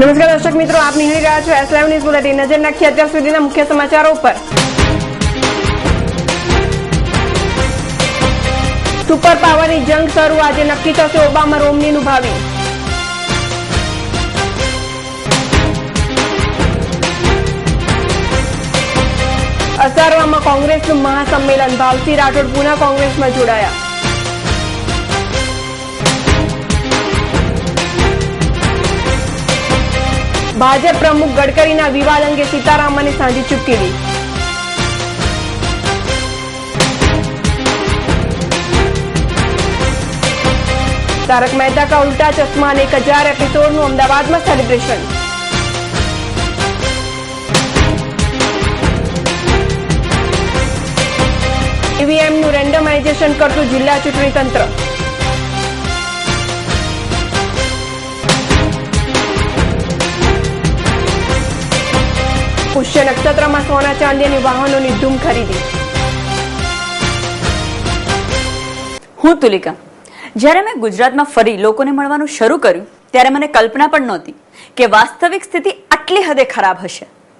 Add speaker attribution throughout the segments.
Speaker 1: નમસ્કાર દર્શક મિત્રો, આપ નિહાળી રહ્યા છો એસ ન્યૂઝ બુલેટિન નજર નાખી અત્યાર સુધીના મુખ્ય સમાચારો પર સુપર પાવરની જંગ શરૂ. આજે નક્કી થશે ઓબામા રોમનીનું ભાવિ. અસારવામાં કોંગ્રેસનું મહાસંમેલન. ભાવસી રાઠોડ પુના કોંગ્રેસમાં જોડાયા. ભાજપ પ્રમુખ ગડકરીના વિવાદ અંગે સીતારામને સાંજી ચૂપકીદી તારક મહેતા કા ઉલ્ટા ચશ્મા એક હજાર એપિસોડનું અમદાવાદમાં સેલિબ્રેશન ઈવીએમનું રેન્ડમાઇઝેશન કરતું જિલ્લા ચૂંટણી તંત્ર. પુષ્ય નક્ષત્રમાં સોના ચાંદી અને વાહનોની ધૂમ ખરીદી.
Speaker 2: હું તુલિકા. જ્યારે મેં ગુજરાતમાં ફરી લોકોને મળવાનું શરૂ કર્યું, ત્યારે મને કલ્પના પણ નહોતી કે વાસ્તવિક સ્થિતિ આટલી હદે ખરાબ હશે.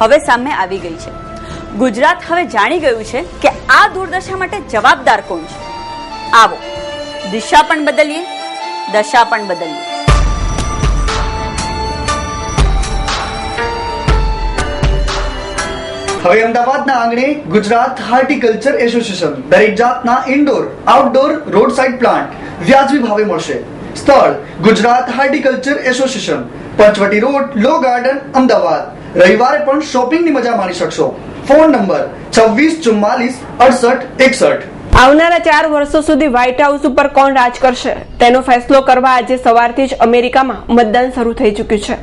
Speaker 2: હવે સામે આવી ગઈ છે. ગુજરાત હવે જાણી ગયું છે કે આ દુર્દશા માટે જવાબદાર કોણ છે. આવો, દિશા પણ બદલીએ, દશા પણ બદલીએ.
Speaker 3: હવે અમદાવાદના આંગણે ગુજરાત હાર્ટિકલ્ચર એસોસિએશન, દરેક જાતના indoor outdoor road side plant વ્યાજબી ભાવે મળશે. સ્થળ, Gujarat horticulture association, Panchvati road Law Garden Ahmedabad. રવિવારે પણ શોપિંગની મજા માણી શકશો. ફોન નંબર છવ્વીસ, ચુમ્માલીસ, અડસઠ, એકસઠ.
Speaker 1: આવનારા ચાર વર્ષો સુધી વ્હાઇટ હાઉસ ઉપર કોણ રાજ કરશે? તેનો ફેસલો કરવા આજે સવારથી જ અમેરિકામાં મતદાન શરૂ થઈ ચૂક્યું છે.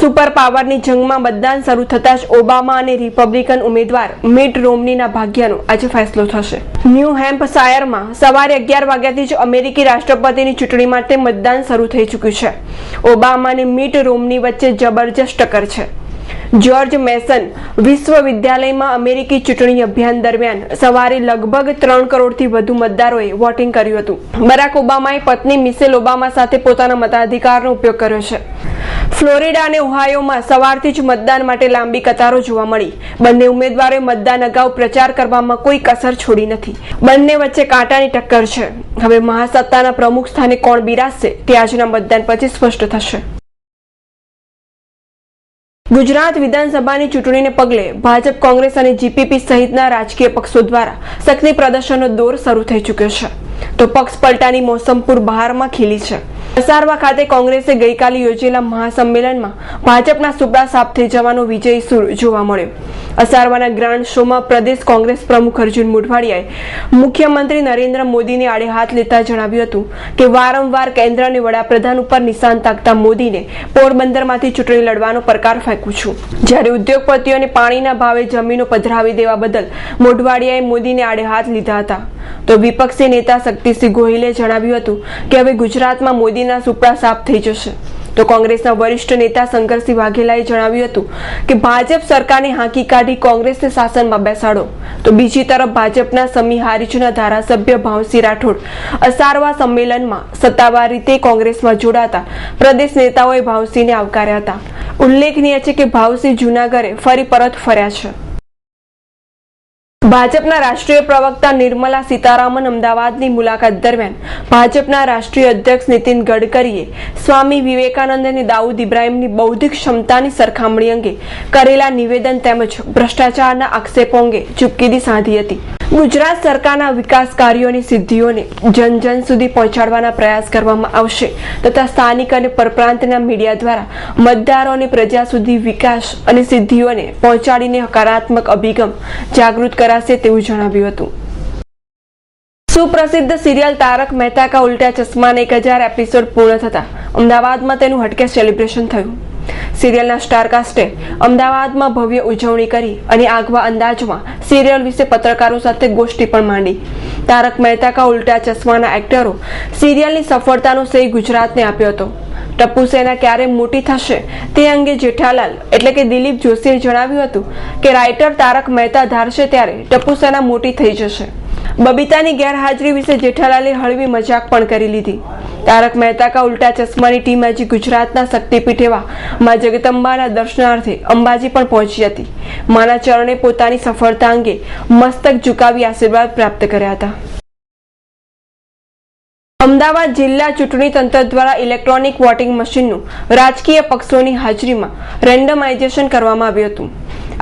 Speaker 1: સુપર પાવરની જંગમાં મતદાન શરૂ થતાં જ ઓબામા અને રિપબ્લિકન ઉમેદવાર મિટ રોમનીના ભાગ્યનો આજે ફેસલો થશે. ન્યૂ હેમ્પશાયરમાં સવારે અગિયાર વાગ્યાથી જ અમેરિકી રાષ્ટ્રપતિની ચૂંટણી માટે મતદાન શરૂ થઈ ચૂક્યું છે. ઓબામા અને મિટ રોમની વચ્ચે જબરજસ્ત ટક્કર છે. જ્યોર્જ મેસન વિશ્વવિદ્યાલયમાં અમેરિકી ચૂંટણી અભિયાન દરમિયાન સવારે લગભગ ત્રણ કરોડથી વધુ મતદારોએ વોટિંગ કર્યું હતું. બરાક ઓબામાએ પત્ની મિસેલ ઓબામા સાથે પોતાના મતાધિકારનો ઉપયોગ કર્યો છે. ફ્લોરિડા અને ઓહાયોમાં સવારથી જ મતદાન માટે લાંબી કતારો જોવા મળી. બંને ઉમેદવારોએ મતદાન અગાઉ પ્રચાર કરવામાં કોઈ કસર છોડી નથી. બંને વચ્ચે કાંટાની ટક્કર છે. હવે મહાસત્તાના પ્રમુખ સ્થાને કોણ બિરાજશે તે આજના મતદાન પછી સ્પષ્ટ થશે. ગુજરાત વિધાનસભાની ચૂંટણીને પગલે ભાજપ કોંગ્રેસ અને જીપીપી સહિતના રાજકીય પક્ષો દ્વારા શક્તિ પ્રદર્શનનો દોર શરૂ થઈ ચૂક્યો છે. તો પક્ષ પલટાની મોસમ બહારમાં ખીલી છે. અસારવા ખાતે કોંગ્રેસે ગઈકાલે યોજેલા મહાસંમેલનમાં ભાજપના સુપડા સાફ થઈ જવાનો વિજય સુર જોવા મળ્યો. અસારવાના ગ્રાન્ડ શોમાં પ્રદેશ કોંગ્રેસ પ્રમુખ અર્જુન મોઢવાડિયાએ મુખ્યમંત્રી નરેન્દ્ર મોદીને આડે હાથ લેતા જણાવ્યું હતું કે વારંવાર કેન્દ્ર અને વડાપ્રધાન ઉપર નિશાન તાકતા મોદીને પોરબંદરમાંથી ચૂંટણી લડવાનો પડકાર ફેંકું છું. જ્યારે ઉદ્યોગપતિઓને પાણીના ભાવે જમીનો પધરાવી દેવા બદલ મોઢવાડિયાએ મોદીને આડે હાથ લીધા હતા. તો વિપક્ષી નેતા શક્તિસિંહ ગોહિલે જણાવ્યું હતું કે હવે ગુજરાતમાં મોદીના સુપડા સાફ થઈ જશે. તો કોંગ્રેસના વરિષ્ઠ નેતા શંકરસિંહ વાઘેલાએ જણાવ્યું હતું કે ભાજપ સરકારને હાંકી કાઢી કોંગ્રેસને શાસનમાં બેસાડો. તો બીજી તરફ ભાજપના સમી હારીજના ધારાસભ્ય ભાવસિંહ રાઠોડ અસારવા સંમેલનમાં સત્તાવાર રીતે કોંગ્રેસમાં જોડાતા પ્રદેશ નેતાઓએ ભાવસિંહને આવકાર્યા હતા. ઉલ્લેખનીય છે કે ભાવસિંહ જૂનાગઢે ફરી પરત ફર્યા છે. ભાજપના રાષ્ટ્રીય પ્રવક્તા નિર્મલા સીતારામન અમદાવાદની મુલાકાત દરમિયાન ભાજપના રાષ્ટ્રીય અધ્યક્ષ નીતિન ગડકરીએ સ્વામી વિવેકાનંદ અને દાઉદ ઇબ્રાહિમની બૌદ્ધિક ક્ષમતાની સરખામણી અંગે કરેલા નિવેદન તેમજ ભ્રષ્ટાચારના આક્ષેપો અંગે ચૂપકીદી સાધી હતી. ગુજરાત સરકારના વિકાસ કાર્યોની સિદ્ધિઓને જન જન સુધી પહોંચાડવાના પ્રયાસ કરવામાં આવશે તથા સ્થાનિક અને પરપ્રાંતના મીડિયા દ્વારા મતદારો અને પ્રજા સુધી વિકાસ અને સિદ્ધિઓને પહોંચાડીને હકારાત્મક અભિગમ જાગૃત કરાશે તેવું જણાવ્યું હતું. સુપ્રસિદ્ધ સિરિયલ તારક મહેતા કા ઉલ્ટા ચશ્માને એક હજાર એપિસોડ પૂર્ણ થતા. અમદાવાદમાં તેનું હટકે સેલિબ્રેશન થયું. સિરિયલના સ્ટારકાસ્ટે અમદાવાદમાં ભવ્ય ઉજવણી કરી અને આગવા અંદાજમાં સિરિયલ વિશે પત્રકારો સાથે ગોષ્ઠી પણ માંડી. તારક મહેતા કા ઉલ્ટા ચશ્માના એક્ટરો સિરિયલની સફળતાનો શ્રેય ગુજરાતને આપ્યો હતો. ટપ્પુ સેના ક્યારે મોટી થશે તે અંગે જેઠાલાલ એટલે કે દિલીપ જોશીએ જણાવ્યું હતું કે રાઇટર તારક મહેતા ધારશે ત્યારે ટપ્પુ સેના મોટી થઈ જશે. બબીતાની ગેરહાજરી વિશે જેઠાલાલે હળવી મજાક પણ કરી લીધી. તારક મહેતા કા ઉલ્ટા ચશ્માની ટીમ આજે ગુજરાતના શક્તિપીઠ એવા મા જગદંબાના દર્શનાર્થે અંબાજી પણ પહોંચી હતી. માના ચરણે પોતાની સફળતા અંગે મસ્તક ઝુકાવી આશીર્વાદ પ્રાપ્ત કર્યા હતા. અમદાવાદ જિલ્લા ચૂંટણી તંત્ર દ્વારા ઇલેક્ટ્રોનિક વોટિંગ મશીનનું રાજકીય પક્ષોની હાજરીમાં રેન્ડમાઇઝેશન કરવામાં આવ્યું હતું.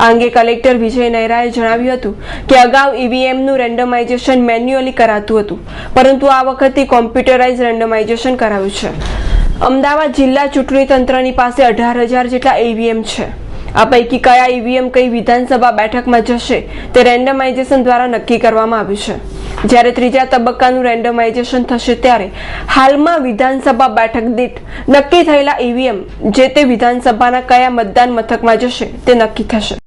Speaker 1: આ અંગે કલેક્ટર વિજય નહેરાએ જણાવ્યું હતું કે અગાઉ ઈવીએમનું રેન્ડમાઇઝેશન મેન્યુઅલી કરાતું હતું, પરંતુ આ વખતે કોમ્પ્યુટરાઇઝ રેન્ડમાઇઝેશન કરાયું છે. અમદાવાદ જિલ્લા ચૂંટણી તંત્રની પાસે અઢાર હજાર જેટલા ઈવીએમ છે. આ પૈકી કયા ઈવીએમ કઈ વિધાનસભા બેઠકમાં જશે, તે રેન્ડમાઇઝેશન દ્વારા નક્કી કરવામાં આવ્યું છે. જ્યારે ત્રીજા તબક્કાનું રેન્ડમાઇઝેશન થશે ત્યારે હાલમાં વિધાનસભા બેઠક દીઠ નક્કી થયેલા ઈવીએમ, જે તે વિધાનસભાના કયા મતદાન મથકમાં જશે, તે નક્કી થશે.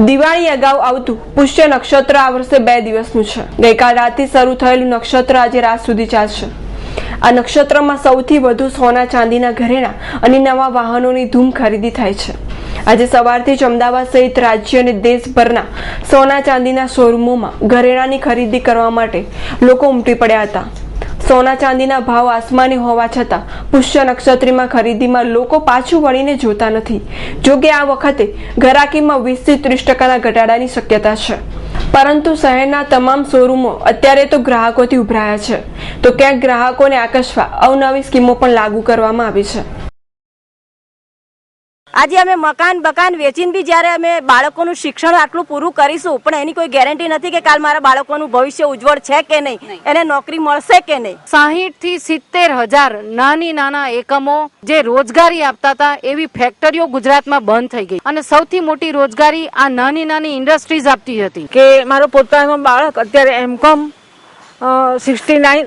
Speaker 1: દિવાળી અગાઉ આવતું પુષ્ય નક્ષત્ર આ વર્ષે બે દિવસનું છે. ગઈકાલ રાતથી શરૂ થયેલું નક્ષત્ર આજે રાત સુધી ચાલશે. આ નક્ષત્રમાં સૌથી વધુ સોના ચાંદીના ઘરેણા અને નવા વાહનોની ધૂમ ખરીદી થાય છે. આજે સવારથી જ અમદાવાદ સહિત રાજ્ય અને દેશભરના સોના ચાંદીના શોરૂમોમાં ઘરેણાની ખરીદી કરવા માટે લોકો ઉમટી પડ્યા હતા. સોના ચાંદીના ભાવ આસમાની હોવા છતાં પુષ્ય નક્ષત્રીમાં ખરીદીમાં લોકો પાછું વળીને જોતા નથી. જોકે આ વખતે ઘરાકીમાં વીસથી ત્રીસ ટકાના ઘટાડાની શક્યતા છે. પરંતુ શહેરના તમામ શોરૂમો અત્યારે તો ગ્રાહકોથી ઉભરાયા છે. તો ક્યાંક ગ્રાહકોને આકર્ષવા અવનવી સ્કીમો પણ લાગુ કરવામાં આવી છે.
Speaker 4: આજે અમે મકાન બકાન વેચીને બી જ્યારે અમે બાળકોનું શિક્ષણ આટલું પૂરું કરીશું પણ એની કોઈ ગેરંટી નથી કે કાલ મારા બાળકોનું ભવિષ્ય ઉજ્જવળ છે કે નહીં? એને નોકરી મળશે કે નહીં?
Speaker 5: સાહીઠથી સિત્તેર હજાર નાની નાના એકમો જે રોજગારી આપતા હતા એવી ફેક્ટરીઓ ગુજરાતમાં બંધ થઈ ગઈ. અને સૌથી મોટી રોજગારી આ નાની નાની ઇન્ડસ્ટ્રીઝ આપતી હતી.
Speaker 6: કે મારો પોતાનો બાળક અત્યારે એમ કોમ સિક્સટી નાઇન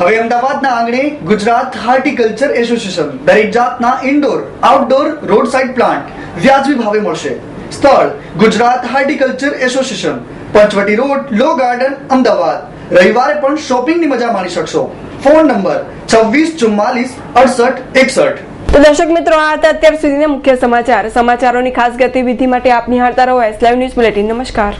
Speaker 3: હવે અમદાવાદના આંગણે ગુજરાત હાર્ટિકલ્ચર એસોસિએશન, દરેક જાતના indoor outdoor road side plant વ્યાજબી ભાવે મળશે. સ્થળ, Gujarat horticulture association, Panchvati road, Law Garden, Ahmedabad. રવિવારે પણ શોપિંગની મજા માણી શકશો. ફોન નંબર છવ્વીસ ચુમ્માલીસ અડસઠ એકસઠ.
Speaker 1: તો દર્શક મિત્રો, આ હતા અત્યાર સુધીના મુખ્ય સમાચાર. સમાચારોની ખાસ ગતિવિધિ માટે આપ નિહાળતા રહો. એસ લાઈવ ન્યૂઝ બુલેટિન નમસ્કાર.